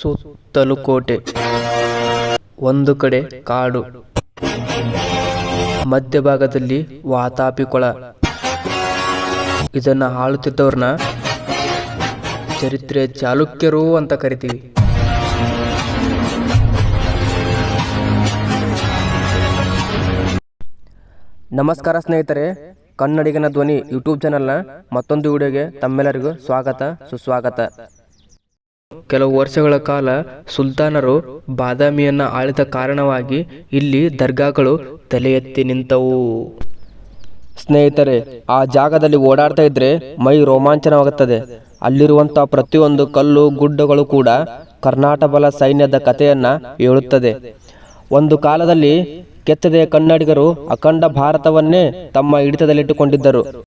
ಸುತ್ತಲೂ ಕೋಟೆ. ಒಂದು ಕಡೆ ಕಾಡು. ಮಧ್ಯಭಾಗದಲ್ಲಿ ವಾತಾಪಿ ಕೊಳ ಇದನ್ನ ಆಳುತ್ತಿದ್ದವ್ರನ್ನ ಚರಿತ್ರೆ ಚಾಲುಕ್ಯರು ಅಂತ ಕರಿತೀವಿ. ನಮಸ್ಕಾರ ಸ್ನೇಹಿತರೆ, ಕನ್ನಡಿಗನ ಧ್ವನಿ ಯೂಟ್ಯೂಬ್ ಚಾನಲ್ನ ಮತ್ತೊಂದು ವಿಡಿಯೋಗೆ ತಮ್ಮೆಲ್ಲರಿಗೂ ಸ್ವಾಗತ, ಸುಸ್ವಾಗತ. ಕೆಲವು ವರ್ಷಗಳ ಕಾಲ ಸುಲ್ತಾನರು ಬಾದಾಮಿಯನ್ನು ಆಳಿದ ಕಾರಣವಾಗಿ ಇಲ್ಲಿ ದರ್ಗಾಗಳು ತಲೆ ಎತ್ತಿ ನಿಂತವು. ಸ್ನೇಹಿತರೆ, ಆ ಜಾಗದಲ್ಲಿ ಓಡಾಡ್ತಾ ಇದ್ರೆ ಮೈ ರೋಮಾಂಚನವಾಗುತ್ತದೆ. ಅಲ್ಲಿರುವಂಥ ಪ್ರತಿಯೊಂದು ಕಲ್ಲು, ಗುಡ್ಡಗಳು ಕೂಡ ಕರ್ನಾಟಕ ಬಲ ಸೈನ್ಯದ ಕಥೆಯನ್ನು ಹೇಳುತ್ತದೆ. ಒಂದು ಕಾಲದಲ್ಲಿ ಕೆತ್ತದೆಯ ಕನ್ನಡಿಗರು ಅಖಂಡ ಭಾರತವನ್ನೇ ತಮ್ಮ ಹಿಡಿತದಲ್ಲಿಟ್ಟುಕೊಂಡಿದ್ದರು.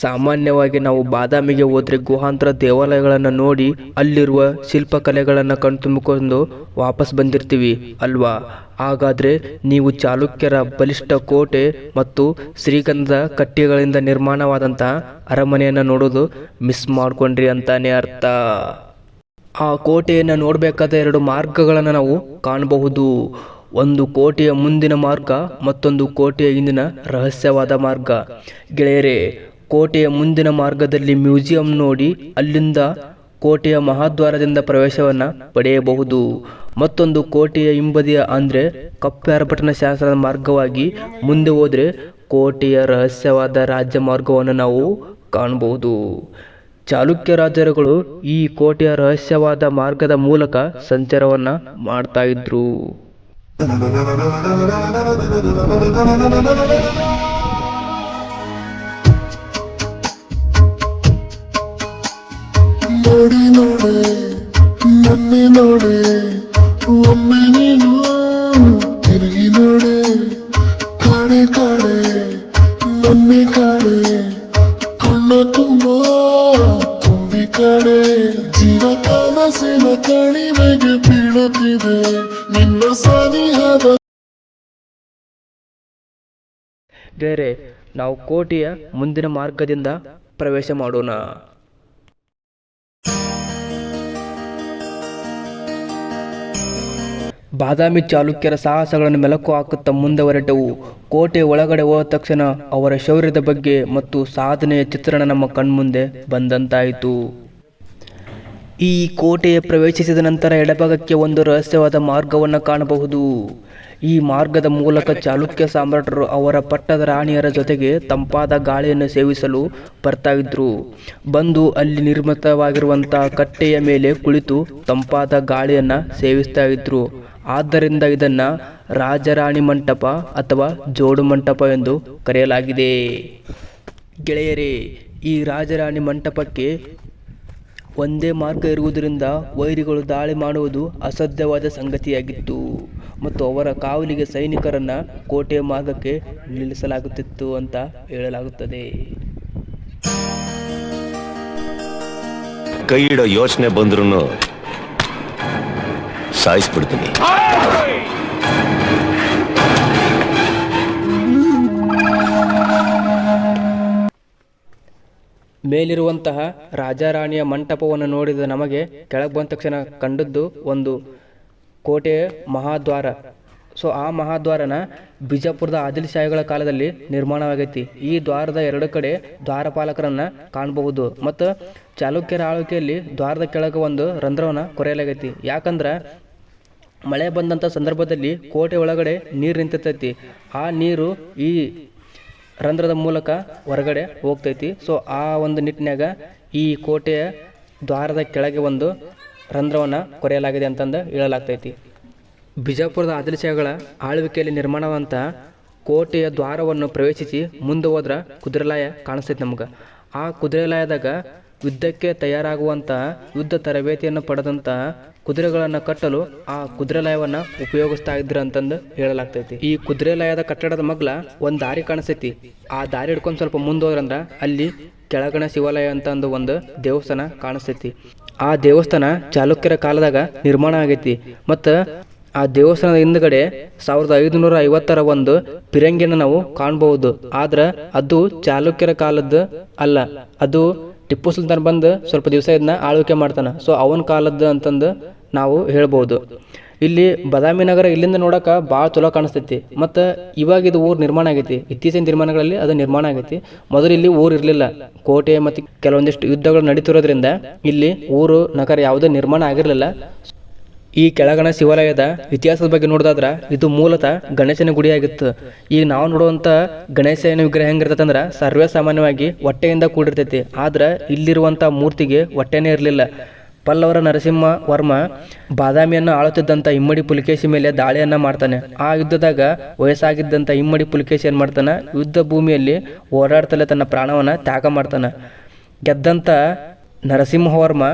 ಸಾಮಾನ್ಯವಾಗಿ ನಾವು ಬಾದಾಮಿಗೆ ಹೋದ್ರೆ ಗುಹಾಂತರ ದೇವಾಲಯಗಳನ್ನು ನೋಡಿ ಅಲ್ಲಿರುವ ಶಿಲ್ಪಕಲೆಗಳನ್ನು ಕಣ್ತುಂಬಿಕೊಂಡು ವಾಪಸ್ ಬಂದಿರ್ತೀವಿ ಅಲ್ವಾ? ಹಾಗಾದ್ರೆ ನೀವು ಚಾಲುಕ್ಯರ ಬಲಿಷ್ಠ ಕೋಟೆ ಮತ್ತು ಶ್ರೀಗಂಧದ ಕಟ್ಟಿಗಳಿಂದ ನಿರ್ಮಾಣವಾದಂತಹ ಅರಮನೆಯನ್ನು ನೋಡೋದು ಮಿಸ್ ಮಾಡ್ಕೊಂಡ್ರಿ ಅಂತಾನೆ ಅರ್ಥ. ಆ ಕೋಟೆಯನ್ನು ನೋಡಬೇಕಾದ ಎರಡು ಮಾರ್ಗಗಳನ್ನು ನಾವು ಕಾಣಬಹುದು. ಒಂದು ಕೋಟೆಯ ಮುಂದಿನ ಮಾರ್ಗ ಮತ್ತೊಂದು ಕೋಟೆಯ ಹಿಂದಿನ ರಹಸ್ಯವಾದ ಮಾರ್ಗ. ಗೆಳೆಯರೇ ಕೋಟೆಯ ಮುಂದಿನ ಮಾರ್ಗದಲ್ಲಿ ಮ್ಯೂಸಿಯಂ ನೋಡಿ ಅಲ್ಲಿಂದ ಕೋಟೆಯ ಮಹಾದ್ವಾರದಿಂದ ಪ್ರವೇಶವನ್ನ ಪಡೆಯಬಹುದು. ಮತ್ತೊಂದು ಕೋಟೆಯ ಹಿಂಬದಿಯ ಅಂದ್ರೆ ಕಪ್ಪೆರಪಟ್ಟಣ ಶಾಸನದ ಮಾರ್ಗವಾಗಿ ಮುಂದೆ ಹೋದರೆ ಕೋಟೆಯ ರಹಸ್ಯವಾದ ರಾಜ್ಯ ಮಾರ್ಗವನ್ನು ನಾವು ಕಾಣಬಹುದು. ಚಾಲುಕ್ಯ ರಾಜರುಗಳು ಈ ಕೋಟೆಯ ರಹಸ್ಯವಾದ ಮಾರ್ಗದ ಮೂಲಕ ಸಂಚಾರವನ್ನ ಮಾಡ್ತಾ ಇದ್ರು. ನೋಡಿ, ನೋಡೆ, ನನ್ನೆ ನೋಡೆ, ಒಮ್ಮೆ ನೀನು ತಿರುಗಿ ನೋಡೆ. ಕಾಡೆ ಕಾಡೆ, ನನ್ನೆ ಕಾಡೆ, ಕಣ್ಣ ತುಂಬ ತುಂಬಿ ಕಾಡೆ. ಜೀವ ಕನಸಿನ ಕಣಿವೆಗೆ ಬೀಳುತ್ತಿದೆ, ನಿನ್ನ ಸನಿಹದ ಬೇರೆ ನಾವು ಕೋಟೆಯ ಮುಂದಿನ ಮಾರ್ಗದಿಂದ ಪ್ರವೇಶ ಮಾಡೋಣ. ಬಾದಾಮಿ ಚಾಲುಕ್ಯರ ಸಾಹಸಗಳನ್ನು ಮೆಲುಕು ಹಾಕುತ್ತಾ ಮುಂದೆ ಹೊರಟವು ಕೋಟೆ ಒಳಗಡೆ ಹೋದ ತಕ್ಷಣ ಅವರ ಶೌರ್ಯದ ಬಗ್ಗೆ ಮತ್ತು ಸಾಧನೆಯ ಚಿತ್ರಣ ನಮ್ಮ ಕಣ್ಮುಂದೆ ಬಂದಂತಾಯಿತು. ಈ ಕೋಟೆಯ ಪ್ರವೇಶಿಸಿದ ನಂತರ ಎಡಭಾಗಕ್ಕೆ ಒಂದು ರಹಸ್ಯವಾದ ಮಾರ್ಗವನ್ನು ಕಾಣಬಹುದು. ಈ ಮಾರ್ಗದ ಮೂಲಕ ಚಾಲುಕ್ಯ ಸಾಮ್ರಾಟರು ಅವರ ಪಟ್ಟದ ರಾಣಿಯರ ಜೊತೆಗೆ ತಂಪಾದ ಗಾಳಿಯನ್ನು ಸೇವಿಸಲು ಬರ್ತಾ ಇದ್ರು ಬಂದು ಅಲ್ಲಿ ನಿರ್ಮಿತವಾಗಿರುವಂಥ ಕಟ್ಟೆಯ ಮೇಲೆ ಕುಳಿತು ತಂಪಾದ ಗಾಳಿಯನ್ನು ಸೇವಿಸ್ತಾ ಇದ್ರು ಆದ್ದರಿಂದ ಇದನ್ನ ರಾಜರಾಣಿ ಮಂಟಪ ಅಥವಾ ಜೋಡು ಮಂಟಪ ಎಂದು ಕರೆಯಲಾಗಿದೆ. ಗೆಳೆಯರೇ, ಈ ರಾಜರಾಣಿ ಮಂಟಪಕ್ಕೆ ಒಂದೇ ಮಾರ್ಗ ಇರುವುದರಿಂದ ವೈರಿಗಳು ದಾಳಿ ಮಾಡುವುದು ಅಸಾಧ್ಯವಾದ ಸಂಗತಿಯಾಗಿತ್ತು ಮತ್ತು ಅವರ ಕಾವಲಿಗೆ ಸೈನಿಕರನ್ನ ಕೋಟೆಯ ಮಾರ್ಗಕ್ಕೆ ನಿಲ್ಲಿಸಲಾಗುತ್ತಿತ್ತು ಅಂತ ಹೇಳಲಾಗುತ್ತದೆ. ಕೈ ಇಡೋ ಯೋಚನೆ ಬಂದ್ರು ಸಾಯಿಸ್ಬಿಡ್ತೀನಿ. ಮೇಲಿರುವಂತಹ ರಾಜಾರಾಣಿಯ ಮಂಟಪವನ್ನು ನೋಡಿದ ನಮಗೆ ಕೆಳಗೆ ಬಂದ ತಕ್ಷಣ ಕಂಡದ್ದು ಒಂದು ಕೋಟೆಯ ಮಹಾದ್ವಾರ. ಸೊ ಆ ಮಹಾದ್ವಾರನ ಬಿಜಾಪುರದ ಆದಿಲ್ ಶಾಹಿಗಳ ಕಾಲದಲ್ಲಿ ನಿರ್ಮಾಣವಾಗೈತಿ. ಈ ದ್ವಾರದ ಎರಡು ಕಡೆ ದ್ವಾರಪಾಲಕರನ್ನ ಕಾಣಬಹುದು. ಮತ್ತು ಚಾಲುಕ್ಯರ ಆಳ್ವಿಕೆಯಲ್ಲಿ ದ್ವಾರದ ಕೆಳಗೆ ಒಂದು ರಂಧ್ರವನ್ನು ಕೊರೆಯಲಾಗೈತಿ. ಯಾಕಂದ್ರೆ ಮಳೆ ಬಂದಂಥ ಸಂದರ್ಭದಲ್ಲಿ ಕೋಟೆ ಒಳಗಡೆ ನೀರು ನಿಂತಿರ್ತೈತಿ ಆ ನೀರು ಈ ರಂಧ್ರದ ಮೂಲಕ ಹೊರಗಡೆ ಹೋಗ್ತೈತಿ. ಸೊ ಆ ಒಂದು ನಿಟ್ಟಿನಾಗ ಈ ಕೋಟೆಯ ದ್ವಾರದ ಕೆಳಗೆ ಒಂದು ರಂಧ್ರವನ್ನು ಕೊರೆಯಲಾಗಿದೆ ಅಂತಂದು ಹೇಳಲಾಗ್ತೈತಿ. ಬಿಜಾಪುರದ ಆದಿಲಶಾಹಿಗಳ ಆಳ್ವಿಕೆಯಲ್ಲಿ ನಿರ್ಮಾಣವಾದಂಥ ಕೋಟೆಯ ದ್ವಾರವನ್ನು ಪ್ರವೇಶಿಸಿ ಮುಂದೆ ಹೋದ್ರ ಕುದುರೆಲಾಯ ಕಾಣಿಸ್ತೈತಿ ನಮ್ಗೆ. ಆ ಕುದುರೆಲಾಯದಾಗ ಯುದ್ಧಕ್ಕೆ ತಯಾರಾಗುವಂಥ ಯುದ್ಧ ತರಬೇತಿಯನ್ನು ಪಡೆದಂಥ ಕುದುರೆಗಳನ್ನು ಕಟ್ಟಲು ಆ ಕುದುರೆಲಾಯವನ್ನು ಉಪಯೋಗಿಸ್ತಾ ಇದ್ರು ಅಂತಂದು ಹೇಳಲಾಗ್ತೈತಿ. ಈ ಕುದುರೆಲಾಯದ ಕಟ್ಟಡದ ಮಗ್ಲ ಒಂದು ದಾರಿ ಕಾಣಿಸ್ತೈತಿ. ಆ ದಾರಿ ಹಿಡ್ಕೊಂಡು ಸ್ವಲ್ಪ ಮುಂದೋದ್ರಂದ್ರ ಅಲ್ಲಿ ಕೆಳಗಣ ಶಿವಾಲಯ ಅಂತ ಒಂದು ದೇವಸ್ಥಾನ ಕಾಣಿಸ್ತೈತಿ. ಆ ದೇವಸ್ಥಾನ ಚಾಲುಕ್ಯರ ಕಾಲದಾಗ ನಿರ್ಮಾಣ ಆಗೈತಿ ಮತ್ತು ಆ ದೇವಸ್ಥಾನದ ಹಿಂದ್ಗಡೆ ಸಾವಿರದ ಐದುನೂರ ಐವತ್ತರ ಒಂದು ಪಿರಂಗಿನ ನಾವು ಕಾಣಬಹುದು. ಆದ್ರೆ ಅದು ಚಾಲುಕ್ಯರ ಕಾಲದ್ದು ಅಲ್ಲ. ಅದು ಟಿಪ್ಪು ಸುಲ್ತಾನ್ ಬಂದು ಸ್ವಲ್ಪ ದಿವಸ ಇದನ್ನ ಆಳ್ವಿಕೆ ಮಾಡ್ತಾನೆ. ಸೊ ಅವನ ಕಾಲದ್ದು ಅಂತಂದು ನಾವು ಹೇಳ್ಬೋದು. ಇಲ್ಲಿ ಬದಾಮಿ ನಗರ ಇಲ್ಲಿಂದ ನೋಡಕ್ಕೆ ಭಾಳ ಚಲೋ ಕಾಣಿಸ್ತೈತಿ. ಮತ್ತು ಇವಾಗ ಇದು ಊರು ನಿರ್ಮಾಣ ಆಗೈತಿ. ಇತ್ತೀಚಿನ ದಿನಮಾನಗಳಲ್ಲಿ ಅದು ನಿರ್ಮಾಣ ಆಗೈತಿ. ಮೊದಲು ಇಲ್ಲಿ ಊರು ಇರಲಿಲ್ಲ. ಕೋಟೆ ಮತ್ತು ಕೆಲವೊಂದಿಷ್ಟು ಯುದ್ಧಗಳು ನಡೀತಿರೋದ್ರಿಂದ ಇಲ್ಲಿ ಊರು, ನಗರ ಯಾವುದೇ ನಿರ್ಮಾಣ ಆಗಿರಲಿಲ್ಲ. ಈ ಕೆಳಗಣ ಶಿವಾಲಯದ ಇತಿಹಾಸದ ಬಗ್ಗೆ ನೋಡೋದಾದ್ರೆ ಇದು ಮೂಲತಃ ಗಣೇಶನ ಗುಡಿಯಾಗಿತ್ತು. ಈಗ ನಾವು ನೋಡುವಂಥ ಗಣೇಶನ ವಿಗ್ರಹ ಹೆಂಗಿರ್ತೈತಂದ್ರೆ ಸರ್ವೇ ಸಾಮಾನ್ಯವಾಗಿ ಹೊಟ್ಟೆಯಿಂದ ಕೂಡಿರ್ತೈತಿ. ಆದ್ರೆ ಇಲ್ಲಿರುವಂಥ ಮೂರ್ತಿಗೆ ಹೊಟ್ಟೆನೇ ಇರಲಿಲ್ಲ. ಪಲ್ಲವರ ನರಸಿಂಹ ವರ್ಮ ಬಾದಾಮಿಯನ್ನು ಆಳುತ್ತಿದ್ದಂಥ ಇಮ್ಮಡಿ ಪುಲಿಕೇಶಿ ಮೇಲೆ ದಾಳಿಯನ್ನು ಮಾಡ್ತಾನೆ. ಆ ಯುದ್ಧದಾಗ ವಯಸ್ಸಾಗಿದ್ದಂಥ ಇಮ್ಮಡಿ ಪುಲಿಕೇಶಿ ಏನು ಮಾಡ್ತಾನೆ? ಯುದ್ಧ ಭೂಮಿಯಲ್ಲಿ ಓಡಾಡ್ತಲೇ ತನ್ನ ಪ್ರಾಣವನ್ನು ತ್ಯಾಗ ಮಾಡ್ತಾನೆ. ಗೆದ್ದಂಥ ನರಸಿಂಹವರ್ಮ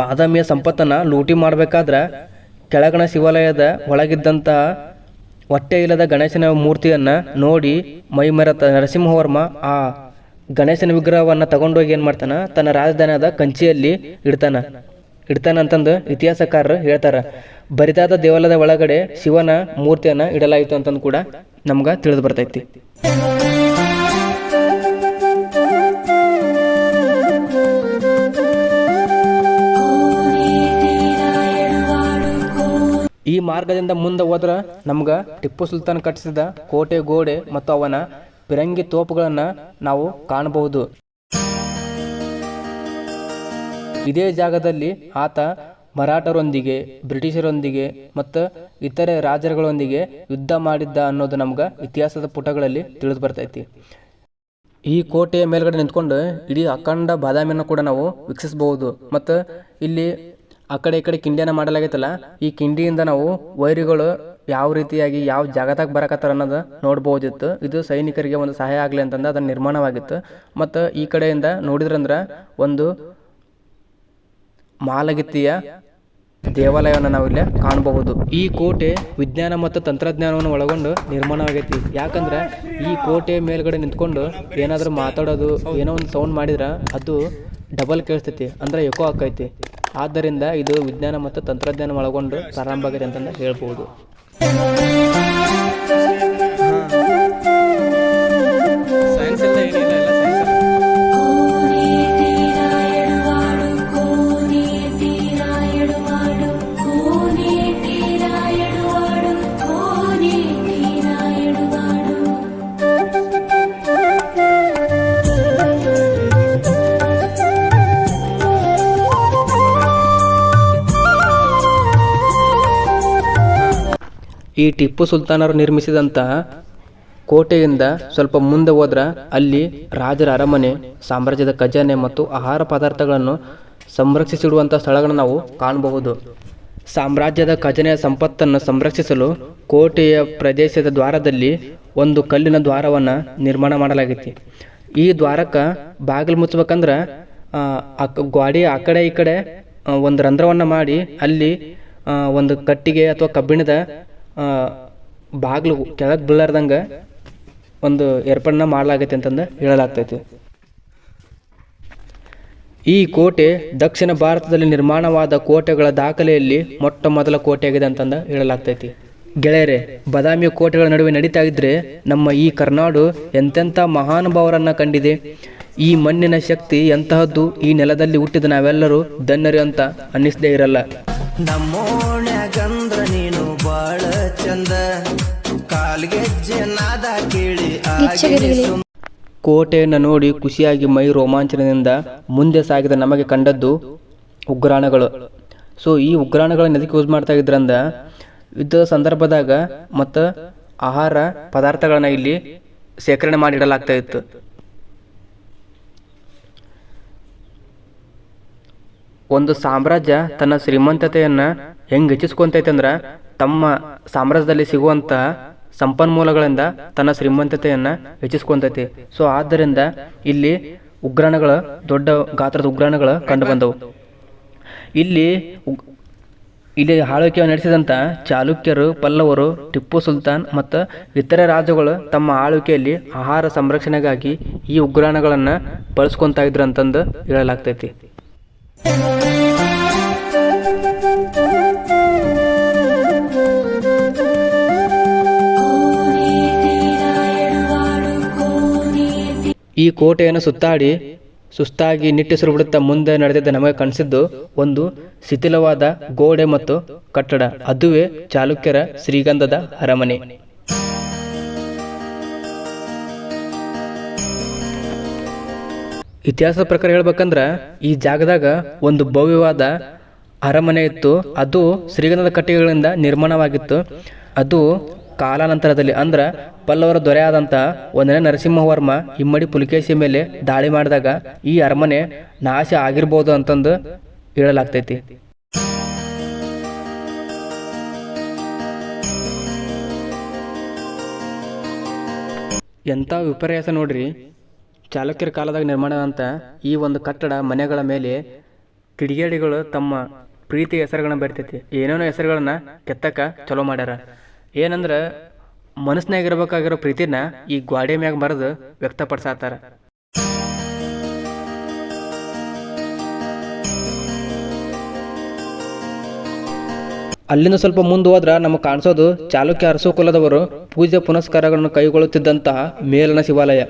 ಬಾದಾಮಿಯ ಸಂಪತ್ತನ್ನು ಲೂಟಿ ಮಾಡಬೇಕಾದ್ರ ಕೆಳಗಣ ಶಿವಾಲಯದ ಒಳಗಿದ್ದಂತಹ ಹೊಟ್ಟೆ ಇಲ್ಲದ ಗಣೇಶನ ಮೂರ್ತಿಯನ್ನ ನೋಡಿ ಮೈಮರೆತ ನರಸಿಂಹವರ್ಮ ಆ ಗಣೇಶನ ವಿಗ್ರಹವನ್ನು ತಗೊಂಡೋಗಿ ಏನು ಮಾಡ್ತಾನೆ? ತನ್ನ ರಾಜಧಾನಿಯಾದ ಕಂಚಿಯಲ್ಲಿ ಇಡ್ತಾನ. ಇಡ್ತಾನ ಅಂತಂದು ಇತಿಹಾಸಕಾರರು ಹೇಳ್ತಾರೆ. ಬರಿದಾದ ದೇವಾಲಯದ ಒಳಗಡೆ ಶಿವನ ಮೂರ್ತಿಯನ್ನು ಇಡಲಾಯಿತು ಅಂತಂದು ಕೂಡ ನಮ್ಗೆ ತಿಳಿದು ಬರ್ತೈತಿ. ಮಾರ್ಗದಿಂದ ಮುಂದೆ ಹೋದ್ರೆ ನಮ್ಗೆ ಟಿಪ್ಪು ಸುಲ್ತಾನ್ ಕಟ್ಟಿಸಿದ ಕೋಟೆ ಗೋಡೆ ಮತ್ತು ಅವನ ಪಿರಂಗಿ ತೋಪುಗಳನ್ನ ನಾವು ಕಾಣಬಹುದು. ಇದೇ ಜಾಗದಲ್ಲಿ ಆತ ಮರಾಠರೊಂದಿಗೆ, ಬ್ರಿಟಿಷರೊಂದಿಗೆ ಮತ್ತು ಇತರೆ ರಾಜರುಗಳೊಂದಿಗೆ ಯುದ್ಧ ಮಾಡಿದ್ದ ಅನ್ನೋದು ನಮ್ಗೆ ಇತಿಹಾಸದ ಪುಟಗಳಲ್ಲಿ ತಿಳಿದು ಬರ್ತೈತಿ. ಈ ಕೋಟೆಯ ಮೇಲ್ಗಡೆ ನಿಂತ್ಕೊಂಡು ಇಡೀ ಅಖಂಡ ಬಾದಾಮಿಯನ್ನು ಕೂಡ ನಾವು ವೀಕ್ಷಿಸಬಹುದು. ಮತ್ತು ಇಲ್ಲಿ ಆ ಕಡೆ ಈ ಕಡೆ ಕಿಂಡಿಯನ್ನು ಮಾಡಲಾಗೈತಲ್ಲ, ಈ ಕಿಂಡಿಯಿಂದ ನಾವು ವೈರಿಗಳು ಯಾವ ರೀತಿಯಾಗಿ ಯಾವ ಜಾಗದಾಗ ಬರಕತ್ತಾರ ಅನ್ನೋದು ನೋಡ್ಬೋದಿತ್ತು. ಇದು ಸೈನಿಕರಿಗೆ ಒಂದು ಸಹಾಯ ಆಗಲಿ ಅಂತಂದು ಅದನ್ನು ನಿರ್ಮಾಣವಾಗಿತ್ತು. ಮತ್ತು ಈ ಕಡೆಯಿಂದ ನೋಡಿದ್ರಂದ್ರೆ ಒಂದು ಮಾಲಗಿತ್ತಿಯ ದೇವಾಲಯವನ್ನು ಇಲ್ಲಿ ಕಾಣಬಹುದು. ಈ ಕೋಟೆ ವಿಜ್ಞಾನ ಮತ್ತು ತಂತ್ರಜ್ಞಾನವನ್ನು ಒಳಗೊಂಡು ನಿರ್ಮಾಣವಾಗೈತಿ. ಯಾಕಂದ್ರೆ ಈ ಕೋಟೆ ಮೇಲ್ಗಡೆ ನಿಂತ್ಕೊಂಡು ಏನಾದರೂ ಮಾತಾಡೋದು, ಏನೋ ಒಂದು ಸೌಂಡ್ ಮಾಡಿದ್ರೆ ಅದು ಡಬಲ್ ಕೇಳಿಸ್ತೈತಿ. ಅಂದ್ರೆ ಎಕೋ ಆಕೈತಿ ಆದ್ದರಿಂದ ಇದು ವಿಜ್ಞಾನ ಮತ್ತು ತಂತ್ರಜ್ಞಾನ ಒಳಗೊಂಡು ಪ್ರಾರಂಭ ಆಗಿದೆ ಅಂತಂದು ಹೇಳ್ಬೋದು. ಈ ಟಿಪ್ಪು ಸುಲ್ತಾನರು ನಿರ್ಮಿಸಿದಂತಹ ಕೋಟೆಯಿಂದ ಸ್ವಲ್ಪ ಮುಂದೆ ಹೋದ್ರ ಅಲ್ಲಿ ರಾಜರ ಅರಮನೆ, ಸಾಮ್ರಾಜ್ಯದ ಖಜಾನೆ ಮತ್ತು ಆಹಾರ ಪದಾರ್ಥಗಳನ್ನು ಸಂರಕ್ಷಿಸಿಡುವಂಥ ಸ್ಥಳಗಳನ್ನು ನಾವು ಕಾಣಬಹುದು. ಸಾಮ್ರಾಜ್ಯದ ಖಜಾನೆಯ ಸಂಪತ್ತನ್ನು ಸಂರಕ್ಷಿಸಲು ಕೋಟೆಯ ಪ್ರದೇಶದ ದ್ವಾರದಲ್ಲಿ ಒಂದು ಕಲ್ಲಿನ ದ್ವಾರವನ್ನು ನಿರ್ಮಾಣ ಮಾಡಲಾಗಿತ್ತು. ಈ ದ್ವಾರಕ್ಕೆ ಬಾಗಿಲು ಮುಚ್ಚಬೇಕಂದ್ರೆ ಗ್ವಾಡಿ ಆ ಕಡೆ ಈ ಕಡೆ ಒಂದು ರಂಧ್ರವನ್ನು ಮಾಡಿ ಅಲ್ಲಿ ಒಂದು ಕಟ್ಟಿಗೆ ಅಥವಾ ಕಬ್ಬಿಣದ ಬಾಗಿಲು ಕೆಳಗೆ ಬೀಳಾರ್ದಂಗೆ ಒಂದು ಏರ್ಪಾಡನ್ನ ಮಾಡಲಾಗೈತೆ ಅಂತಂದು ಹೇಳಲಾಗ್ತೈತಿ. ಈ ಕೋಟೆ ದಕ್ಷಿಣ ಭಾರತದಲ್ಲಿ ನಿರ್ಮಾಣವಾದ ಕೋಟೆಗಳ ದಾಖಲೆಯಲ್ಲಿ ಮೊಟ್ಟ ಮೊದಲ ಕೋಟೆಯಾಗಿದೆ ಅಂತಂದು ಹೇಳಲಾಗ್ತೈತಿ. ಗೆಳೆಯರೆ ಬದಾಮಿ ಕೋಟೆಗಳ ನಡುವೆ ನಡೀತಾ ಇದ್ದರೆ ನಮ್ಮ ಈ ಕರ್ನಾಡು ಎಂತೆಂಥ ಮಹಾನುಭಾವರನ್ನ ಕಂಡಿದೆ. ಈ ಮಣ್ಣಿನ ಶಕ್ತಿ ಎಂತಹದ್ದು ಈ ನೆಲದಲ್ಲಿ ಹುಟ್ಟಿದ ನಾವೆಲ್ಲರೂ ಧನ್ಯರು ಅಂತ ಅನ್ನಿಸದೇ ಇರಲ್ಲ. ಬಾಳ ಚಂದ. ಕಾಲ್ಗೆಜ್ಜೆ ನಾದ ಕೇಳಿ ಕೋಟೆಯನ್ನು ನೋಡಿ ಖುಷಿಯಾಗಿ ಮೈ ರೋಮಾಂಚನದಿಂದ ಮುಂದೆ ಸಾಗಿದ ನಮಗೆ ಕಂಡದ್ದು ಉಗ್ರಾಣಗಳು. ಸೊ ಈ ಉಗ್ರಾಣಗಳನ್ನು ಎದಕ್ಕೆ ಯೂಸ್ ಮಾಡ್ತಾ ಇದ್ರಂದ ಯುದ್ಧದ ಸಂದರ್ಭದಾಗ ಮತ್ತು ಆಹಾರ ಪದಾರ್ಥಗಳನ್ನ ಇಲ್ಲಿ ಶೇಖರಣೆ ಮಾಡಿಡಲಾಗ್ತಾ ಇತ್ತು. ಒಂದು ಸಾಮ್ರಾಜ್ಯ ತನ್ನ ಶ್ರೀಮಂತತೆಯನ್ನ ಹೆಂಗೆ ಹೆಚ್ಚಿಸ್ಕೊಂತೈತೆ ಅಂದ್ರ ತಮ್ಮ ಸಾಮ್ರಾಜ್ಯದಲ್ಲಿ ಸಿಗುವಂತ ಸಂಪನ್ಮೂಲಗಳಿಂದ ತನ್ನ ಶ್ರೀಮಂತತೆಯನ್ನ ಹೆಚ್ಚಿಸ್ಕೊಂತೈತಿ ಸೊ ಆದ್ದರಿಂದ ಇಲ್ಲಿ ಉಗ್ರಾಣಗಳ ದೊಡ್ಡ ಗಾತ್ರದ ಉಗ್ರಾಣಗಳು ಕಂಡು ಬಂದವು. ಇಲ್ಲಿ ಇಲ್ಲಿ ಆಳ್ವಿಕೆ ನಡೆಸಿದಂಥ ಚಾಲುಕ್ಯರು, ಪಲ್ಲವರು, ಟಿಪ್ಪು ಸುಲ್ತಾನ್ ಮತ್ತು ಇತರೆ ರಾಜ್ಯಗಳು ತಮ್ಮ ಆಳ್ವಿಕೆಯಲ್ಲಿ ಆಹಾರ ಸಂರಕ್ಷಣೆಗಾಗಿ ಈ ಉಗ್ರಾಣಗಳನ್ನು ಬಳಸ್ಕೊತಾ ಇದ್ರು ಅಂತಂದು ಹೇಳಲಾಗ್ತೈತಿ. ಈ ಕೋಟೆಯನ್ನು ಸುತ್ತಾಡಿ ಸುಸ್ತಾಗಿ ನಿಟ್ಟುಸಿರು ಬಿಡುತ್ತಾ ಮುಂದೆ ನಡೆದಿದ್ದ ನಮಗೆ ಕಾಣಿಸಿದ್ದು ಒಂದು ಶಿಥಿಲವಾದ ಗೋಡೆ ಮತ್ತು ಕಟ್ಟಡ, ಅದುವೇ ಚಾಲುಕ್ಯರ ಶ್ರೀಗಂಧದ ಅರಮನೆ. ಇತಿಹಾಸದ ಪ್ರಕಾರ ಹೇಳ್ಬೇಕಂದ್ರ ಈ ಜಾಗದಾಗ ಒಂದು ಭವ್ಯವಾದ ಅರಮನೆ ಇತ್ತು. ಅದು ಶ್ರೀಗಂಧದ ಕಟ್ಟಿಗೆಗಳಿಂದ ನಿರ್ಮಾಣವಾಗಿತ್ತು. ಅದು ಕಾಲಾನಂತರದಲ್ಲಿ ಅಂದ್ರ ಪಲ್ಲವರ ದೊರೆಯಾದಂಥ ಒಂದನೇ ನರಸಿಂಹವರ್ಮ ಇಮ್ಮಡಿ ಪುಲಿಕೇಶಿ ಮೇಲೆ ದಾಳಿ ಮಾಡಿದಾಗ ಈ ಅರಮನೆ ನಾಶ ಆಗಿರ್ಬೋದು ಅಂತಂದು ಹೇಳಲಾಗ್ತೈತಿ. ಎಂಥ ವಿಪರ್ಯಾಸ ನೋಡ್ರಿ. ಚಾಲುಕ್ಯರ ಕಾಲದಾಗ ನಿರ್ಮಾಣ ಅಂತ ಈ ಒಂದು ಕಟ್ಟಡ ಮನೆಗಳ ಮೇಲೆ ಕಿಡಿಗೇಡಿಗಳು ತಮ್ಮ ಪ್ರೀತಿ ಹೆಸರುಗಳನ್ನ ಬರ್ತೈತಿ. ಏನೇನೋ ಹೆಸರುಗಳನ್ನ ಕೆತ್ತಕ ಚಲೋ ಮಾಡ್ಯಾರ. ಏನಂದ್ರ ಮನಸ್ಸಿನಾಗ ಇರಬೇಕಾಗಿರೋ ಪ್ರೀತಿನ ಈ ಗ್ವಾಡೆ ಮ್ಯಾಗ ಬರೆದು ವ್ಯಕ್ತಪಡಿಸಾತಾರ. ಅಲ್ಲಿಂದ ಸ್ವಲ್ಪ ಮುಂದೆ ಹೋದ್ರ ನಮಗೆ ಕಾಣಿಸೋದು ಚಾಲುಕ್ಯ ಅರಸು ಕುಲದವರು ಪೂಜೆ ಪುನಸ್ಕಾರಗಳನ್ನು ಕೈಗೊಳ್ಳುತ್ತಿದ್ದಂತಹ ಮೇಲನ ಶಿವಾಲಯ.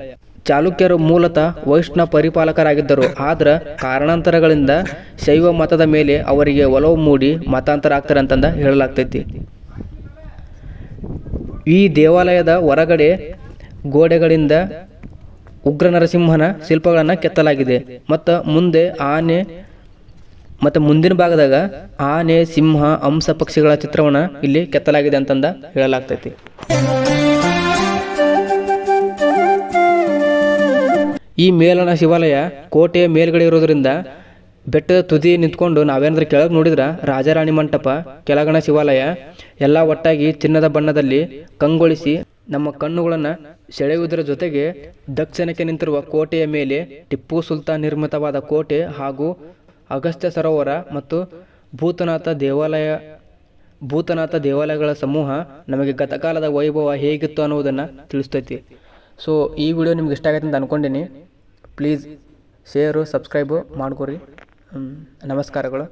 ಚಾಲುಕ್ಯರು ಮೂಲತಃ ವೈಷ್ಣವ ಪರಿಪಾಲಕರಾಗಿದ್ದರು. ಆದ್ರ ಕಾರಣಾಂತರಗಳಿಂದ ಶೈವ ಮತದ ಮೇಲೆ ಅವರಿಗೆ ಒಲವು ಮೂಡಿ ಮತಾಂತರ ಆಗ್ತಾರೆ ಅಂತಂದ ಹೇಳಲಾಗ್ತೈತಿ. ಈ ದೇವಾಲಯದ ಹೊರಗಡೆ ಗೋಡೆಗಳಿಂದ ಉಗ್ರ ನರಸಿಂಹನ ಶಿಲ್ಪಗಳನ್ನು ಕೆತ್ತಲಾಗಿದೆ. ಮತ್ತು ಮುಂದೆ ಆನೆ, ಮತ್ತು ಮುಂದಿನ ಭಾಗದಾಗ ಆನೆ, ಸಿಂಹ, ಹಂಸ ಪಕ್ಷಿಗಳ ಚಿತ್ರವನ್ನು ಇಲ್ಲಿ ಕೆತ್ತಲಾಗಿದೆ ಅಂತಂದ ಹೇಳಲಾಗ್ತೈತಿ. ಈ ಮೇಲನ ಶಿವಾಲಯ ಕೋಟೆಯ ಮೇಲ್ಗಡೆ ಇರೋದ್ರಿಂದ ಬೆಟ್ಟದ ತುದಿ ನಿಂತ್ಕೊಂಡು ನಾವೇನಾದ್ರೂ ಕೆಳಗೆ ನೋಡಿದ್ರೆ ರಾಜಾರಾಣಿ ಮಂಟಪ, ಕೆಳಗಣ ಶಿವಾಲಯ, ಎಲ್ಲ ಒಟ್ಟಾಗಿ ಚಿನ್ನದ ಬಣ್ಣದಲ್ಲಿ ಕಂಗೊಳಿಸಿ ನಮ್ಮ ಕಣ್ಣುಗಳನ್ನು ಸೆಳೆಯುವುದರ ಜೊತೆಗೆ ದಕ್ಷಿಣಕ್ಕೆ ನಿಂತಿರುವ ಕೋಟೆಯ ಮೇಲೆ ಟಿಪ್ಪು ಸುಲ್ತಾನ್ ನಿರ್ಮಿತವಾದ ಕೋಟೆ ಹಾಗೂ ಅಗಸ್ತ್ಯ ಸರೋವರ ಮತ್ತು ಭೂತನಾಥ ದೇವಾಲಯ, ಭೂತನಾಥ ದೇವಾಲಯಗಳ ಸಮೂಹ ನಮಗೆ ಗತಕಾಲದ ವೈಭವ ಹೇಗಿತ್ತು ಅನ್ನೋದನ್ನು ತಿಳಿಸ್ತೈತಿ ಸೊ ಈ ವಿಡಿಯೋ ನಿಮ್ಗೆ ಇಷ್ಟ ಆಗೈತೆ ಅಂತ ಅನ್ಕೊಂಡೀನಿ ಪ್ಲೀಸ್ ಶೇರು ಸಬ್ಸ್ಕ್ರೈಬು ಮಾಡ್ಕೊರಿ. ನಮಸ್ಕಾರಗಳು.